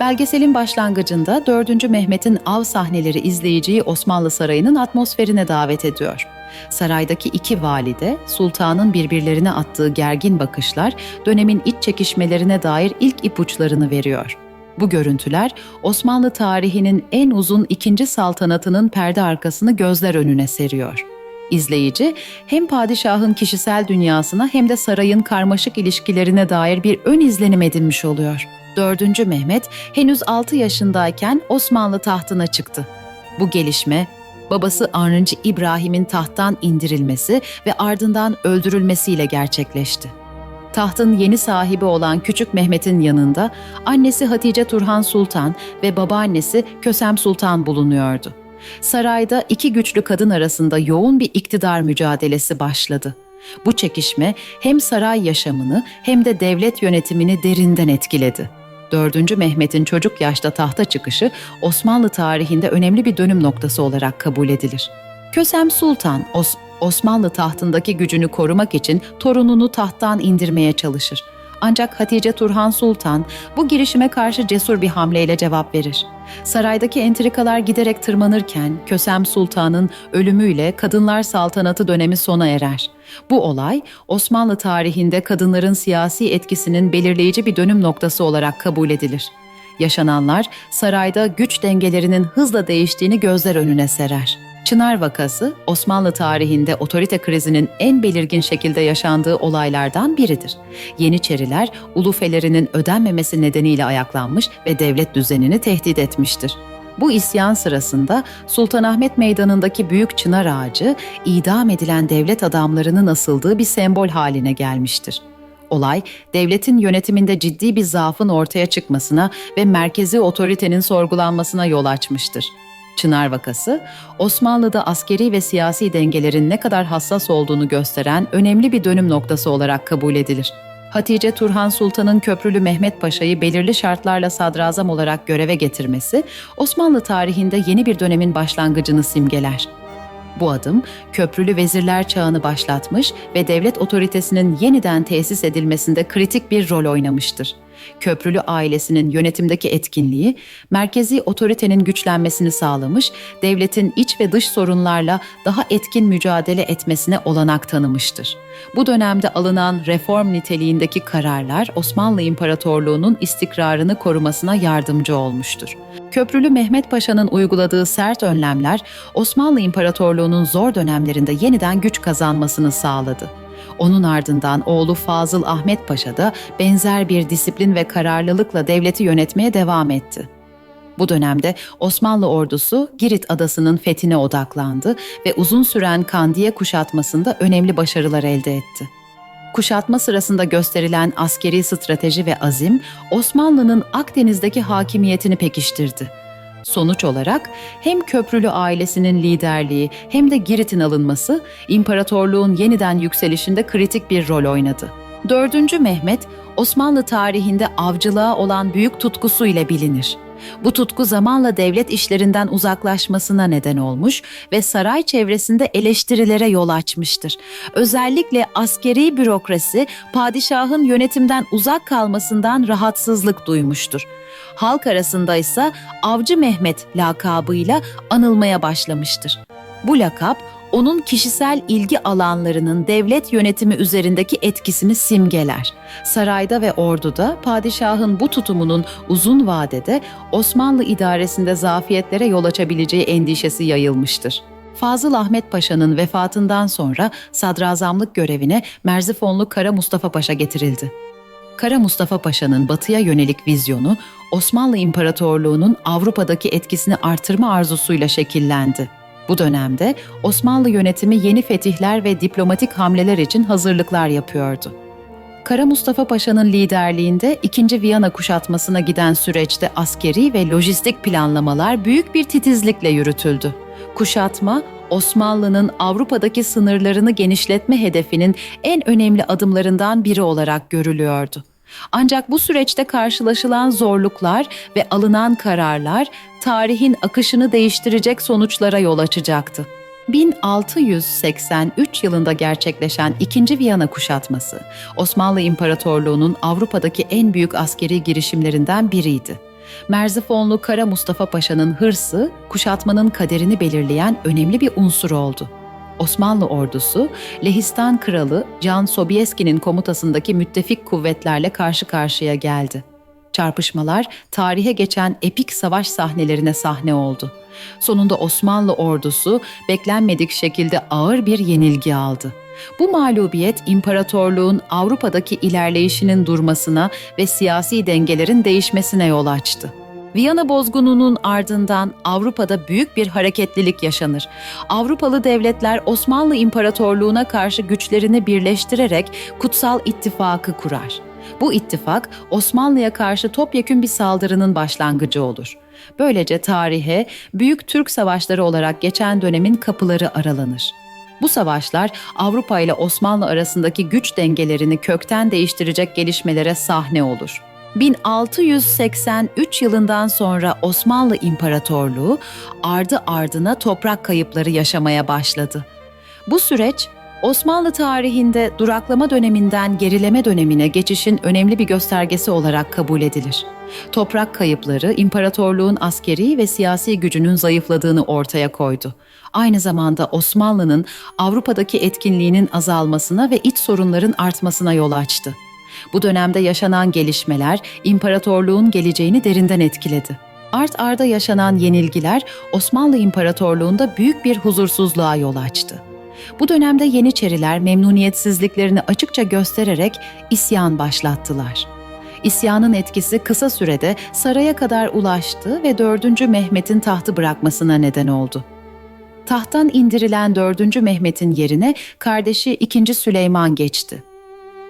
Belgeselin başlangıcında 4. Mehmet'in av sahneleri izleyiciyi Osmanlı Sarayı'nın atmosferine davet ediyor. Saraydaki iki valide, sultanın birbirlerine attığı gergin bakışlar dönemin iç çekişmelerine dair ilk ipuçlarını veriyor. Bu görüntüler Osmanlı tarihinin en uzun ikinci saltanatının perde arkasını gözler önüne seriyor. İzleyici hem padişahın kişisel dünyasına hem de sarayın karmaşık ilişkilerine dair bir ön izlenim edinmiş oluyor. 4. Mehmet henüz 6 yaşındayken Osmanlı tahtına çıktı. Bu gelişme babası 10. İbrahim'in tahttan indirilmesi ve ardından öldürülmesiyle gerçekleşti. Tahtın yeni sahibi olan Küçük Mehmet'in yanında annesi Hatice Turhan Sultan ve babaannesi Kösem Sultan bulunuyordu. Sarayda iki güçlü kadın arasında yoğun bir iktidar mücadelesi başladı. Bu çekişme hem saray yaşamını hem de devlet yönetimini derinden etkiledi. 4. Mehmet'in çocuk yaşta tahta çıkışı Osmanlı tarihinde önemli bir dönüm noktası olarak kabul edilir. Kösem Sultan Os- Osmanlı tahtındaki gücünü korumak için torununu tahttan indirmeye çalışır. Ancak Hatice Turhan Sultan bu girişime karşı cesur bir hamleyle cevap verir. Saraydaki entrikalar giderek tırmanırken Kösem Sultan'ın ölümüyle Kadınlar Saltanatı dönemi sona erer. Bu olay Osmanlı tarihinde kadınların siyasi etkisinin belirleyici bir dönüm noktası olarak kabul edilir. Yaşananlar sarayda güç dengelerinin hızla değiştiğini gözler önüne serer. Çınar vakası Osmanlı tarihinde otorite krizinin en belirgin şekilde yaşandığı olaylardan biridir. Yeniçeriler ulufelerinin ödenmemesi nedeniyle ayaklanmış ve devlet düzenini tehdit etmiştir. Bu isyan sırasında Sultanahmet Meydanı'ndaki büyük çınar ağacı idam edilen devlet adamlarının asıldığı bir sembol haline gelmiştir. Olay, devletin yönetiminde ciddi bir zaafın ortaya çıkmasına ve merkezi otoritenin sorgulanmasına yol açmıştır. Çınar vakası, Osmanlı'da askeri ve siyasi dengelerin ne kadar hassas olduğunu gösteren önemli bir dönüm noktası olarak kabul edilir. Hatice Turhan Sultan'ın Köprülü Mehmet Paşa'yı belirli şartlarla sadrazam olarak göreve getirmesi, Osmanlı tarihinde yeni bir dönemin başlangıcını simgeler. Bu adım köprülü vezirler çağını başlatmış ve devlet otoritesinin yeniden tesis edilmesinde kritik bir rol oynamıştır. Köprülü ailesinin yönetimdeki etkinliği, merkezi otoritenin güçlenmesini sağlamış, devletin iç ve dış sorunlarla daha etkin mücadele etmesine olanak tanımıştır. Bu dönemde alınan reform niteliğindeki kararlar Osmanlı İmparatorluğu'nun istikrarını korumasına yardımcı olmuştur. Köprülü Mehmet Paşa'nın uyguladığı sert önlemler Osmanlı İmparatorluğu'nun zor dönemlerinde yeniden güç kazanmasını sağladı. Onun ardından oğlu Fazıl Ahmet Paşa da benzer bir disiplin ve kararlılıkla devleti yönetmeye devam etti. Bu dönemde Osmanlı ordusu Girit adasının fethine odaklandı ve uzun süren Kandiye kuşatmasında önemli başarılar elde etti. Kuşatma sırasında gösterilen askeri strateji ve azim Osmanlı'nın Akdeniz'deki hakimiyetini pekiştirdi. Sonuç olarak hem Köprülü ailesinin liderliği hem de Girit'in alınması imparatorluğun yeniden yükselişinde kritik bir rol oynadı. 4. Mehmet Osmanlı tarihinde avcılığa olan büyük tutkusu ile bilinir. Bu tutku zamanla devlet işlerinden uzaklaşmasına neden olmuş ve saray çevresinde eleştirilere yol açmıştır. Özellikle askeri bürokrasi padişahın yönetimden uzak kalmasından rahatsızlık duymuştur. Halk arasında ise Avcı Mehmet lakabıyla anılmaya başlamıştır. Bu lakap onun kişisel ilgi alanlarının devlet yönetimi üzerindeki etkisini simgeler. Sarayda ve orduda padişahın bu tutumunun uzun vadede Osmanlı idaresinde zafiyetlere yol açabileceği endişesi yayılmıştır. Fazıl Ahmet Paşa'nın vefatından sonra sadrazamlık görevine Merzifonlu Kara Mustafa Paşa getirildi. Kara Mustafa Paşa'nın batıya yönelik vizyonu Osmanlı İmparatorluğu'nun Avrupa'daki etkisini artırma arzusuyla şekillendi. Bu dönemde Osmanlı yönetimi yeni fetihler ve diplomatik hamleler için hazırlıklar yapıyordu. Kara Mustafa Paşa'nın liderliğinde 2. Viyana kuşatmasına giden süreçte askeri ve lojistik planlamalar büyük bir titizlikle yürütüldü. Kuşatma, Osmanlı'nın Avrupa'daki sınırlarını genişletme hedefinin en önemli adımlarından biri olarak görülüyordu. Ancak bu süreçte karşılaşılan zorluklar ve alınan kararlar tarihin akışını değiştirecek sonuçlara yol açacaktı. 1683 yılında gerçekleşen 2. Viyana kuşatması, Osmanlı İmparatorluğu'nun Avrupa'daki en büyük askeri girişimlerinden biriydi. Merzifonlu Kara Mustafa Paşa'nın hırsı, kuşatmanın kaderini belirleyen önemli bir unsur oldu. Osmanlı ordusu, Lehistan Kralı Can Sobieski'nin komutasındaki müttefik kuvvetlerle karşı karşıya geldi. Çarpışmalar tarihe geçen epik savaş sahnelerine sahne oldu. Sonunda Osmanlı ordusu beklenmedik şekilde ağır bir yenilgi aldı. Bu mağlubiyet imparatorluğun Avrupa'daki ilerleyişinin durmasına ve siyasi dengelerin değişmesine yol açtı. Viyana bozgununun ardından Avrupa'da büyük bir hareketlilik yaşanır. Avrupalı devletler Osmanlı İmparatorluğu'na karşı güçlerini birleştirerek Kutsal İttifakı kurar. Bu ittifak Osmanlı'ya karşı topyekün bir saldırının başlangıcı olur. Böylece tarihe Büyük Türk Savaşları olarak geçen dönemin kapıları aralanır. Bu savaşlar Avrupa ile Osmanlı arasındaki güç dengelerini kökten değiştirecek gelişmelere sahne olur. 1683 yılından sonra Osmanlı İmparatorluğu ardı ardına toprak kayıpları yaşamaya başladı. Bu süreç Osmanlı tarihinde duraklama döneminden gerileme dönemine geçişin önemli bir göstergesi olarak kabul edilir. Toprak kayıpları imparatorluğun askeri ve siyasi gücünün zayıfladığını ortaya koydu. Aynı zamanda Osmanlı'nın Avrupa'daki etkinliğinin azalmasına ve iç sorunların artmasına yol açtı. Bu dönemde yaşanan gelişmeler imparatorluğun geleceğini derinden etkiledi. Art arda yaşanan yenilgiler Osmanlı İmparatorluğu'nda büyük bir huzursuzluğa yol açtı. Bu dönemde Yeniçeriler memnuniyetsizliklerini açıkça göstererek isyan başlattılar. İsyanın etkisi kısa sürede saraya kadar ulaştı ve 4. Mehmet'in tahtı bırakmasına neden oldu. Tahttan indirilen 4. Mehmet'in yerine kardeşi 2. Süleyman geçti.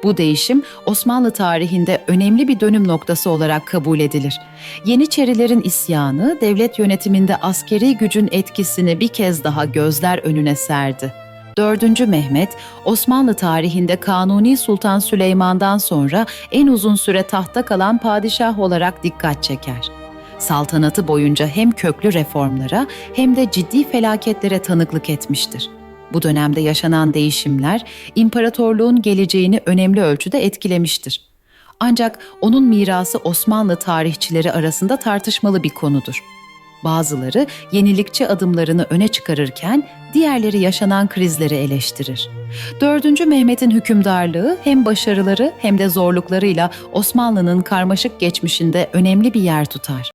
Bu değişim Osmanlı tarihinde önemli bir dönüm noktası olarak kabul edilir. Yeniçerilerin isyanı devlet yönetiminde askeri gücün etkisini bir kez daha gözler önüne serdi. 4. Mehmet, Osmanlı tarihinde Kanuni Sultan Süleyman'dan sonra en uzun süre tahta kalan padişah olarak dikkat çeker. Saltanatı boyunca hem köklü reformlara hem de ciddi felaketlere tanıklık etmiştir. Bu dönemde yaşanan değişimler imparatorluğun geleceğini önemli ölçüde etkilemiştir. Ancak onun mirası Osmanlı tarihçileri arasında tartışmalı bir konudur. Bazıları yenilikçi adımlarını öne çıkarırken diğerleri yaşanan krizleri eleştirir. 4. Mehmet'in hükümdarlığı hem başarıları hem de zorluklarıyla Osmanlı'nın karmaşık geçmişinde önemli bir yer tutar.